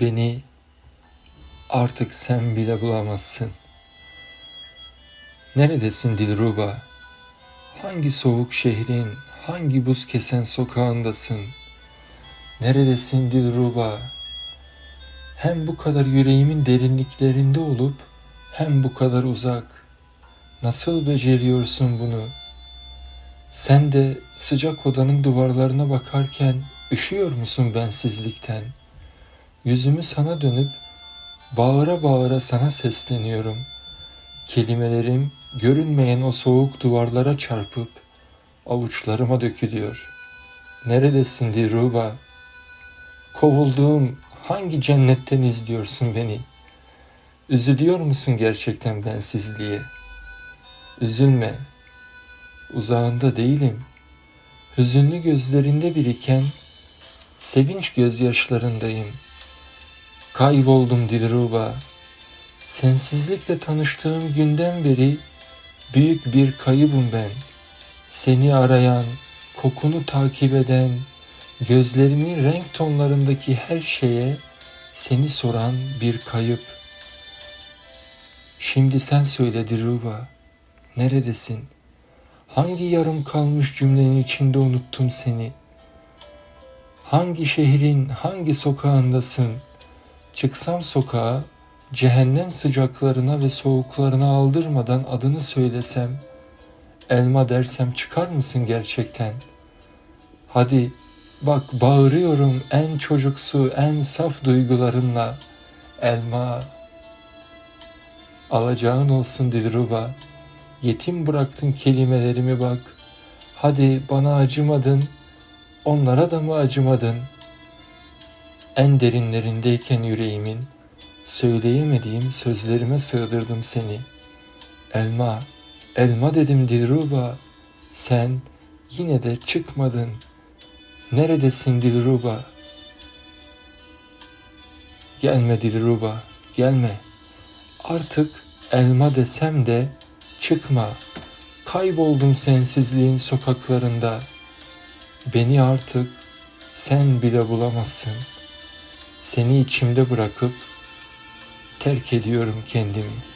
Beni artık sen bile bulamazsın. Neredesin Dilruba? Hangi soğuk şehrin, hangi buz kesen sokağındasın? Neredesin Dilruba? Hem bu kadar yüreğimin derinliklerinde olup hem bu kadar uzak. Nasıl beceriyorsun bunu? Sen de sıcak odanın duvarlarına bakarken üşüyor musun bensizlikten? Yüzümü sana dönüp bağıra bağıra sana sesleniyorum. Kelimelerim görünmeyen o soğuk duvarlara çarpıp avuçlarıma dökülüyor. Neredesin Dilruba? Kovulduğum hangi cennetten izliyorsun beni? Üzülüyor musun gerçekten bensizliğe? Üzülme. Uzağında değilim. Hüzünlü gözlerinde biriken sevinç gözyaşlarındayım. Kayboldum Dilruba. Sensizlikle tanıştığım günden beri büyük bir kaybım ben. Seni arayan, kokunu takip eden, gözlerimin renk tonlarındaki her şeye seni soran bir kayıp. Şimdi sen söyle Dilruba, neredesin? Hangi yarım kalmış cümlenin içinde unuttum seni? Hangi şehrin, hangi sokağındasın? Çıksam sokağa, cehennem sıcaklarına ve soğuklarına aldırmadan adını söylesem, elma dersem çıkar mısın gerçekten? Hadi bak bağırıyorum en çocuksu, en saf duygularımla. Elma, alacağın olsun Dilruba. Yetim bıraktın kelimelerimi bak. Hadi bana acımadın, onlara da mı acımadın? En derinlerindeyken yüreğimin, söyleyemediğim sözlerime sığdırdım seni. Elma, elma dedim Dilruba, sen yine de çıkmadın. Neredesin Dilruba? Gelme Dilruba, gelme. Artık elma desem de çıkma. Kayboldum sensizliğin sokaklarında. Beni artık sen bile bulamazsın. Seni içimde bırakıp terk ediyorum kendimi.''